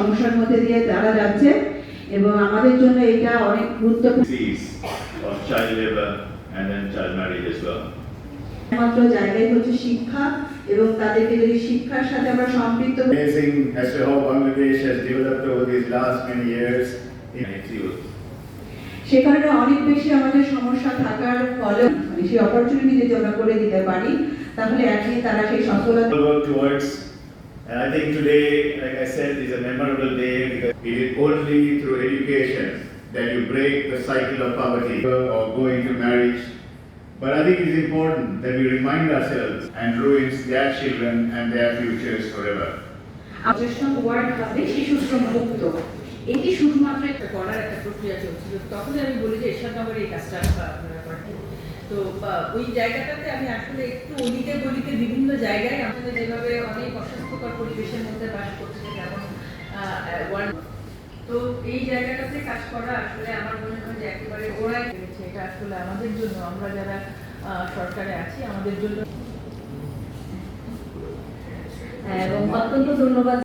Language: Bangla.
সমস্যার মধ্যে দিয়ে তারা যাচ্ছে এবং আমাদের জন্য এটা অনেক গুরুত্বপূর্ণ. একমাত্র জায়গায় হচ্ছে শিক্ষা এবং তাদেরকে যদি শিক্ষার সাথে আমরা সম্পৃক্ত সে কারণে অনেক বেশি আমাদের সমস্যা থাকার ফলে মানে সেই অপরচুনিটি যদি আমরা করে দিতে পারি তাহলে একদিন তারা সেই সফলতা. And I think today, like I said, is a memorable day because it is only through education that you break the cycle of poverty or go into marriage. But I think it is important that we remind ourselves and ruins their children and their futures forever. Professional world হবে শিশুশ্রম মুক্ত এটি শুধুমাত্র একটা করার একটা প্রক্রিয়া চলছিল তখনই আমি বলি যে এরশাদনগরে এই কাজটা আপনারা করেন তো বা, ওই জায়গাটাতে আমি আসলে একটু অলিতে গলিতে বিভিন্ন জায়গায় আমাদের যেভাবে অনেক অস্বাস্থ্যকর পরিবেশের মধ্যে বাস করছে যেমন তো এই জায়গাটাতে কাজ করা আসলে আমার মনে হয় যে একেবারে ওরাই পেরেছে এটা আসলে আমাদের জন্য, আমরা যারা সরকারে আছি, আমাদের জন্য। এবং অত্যন্ত ধন্যবাদ।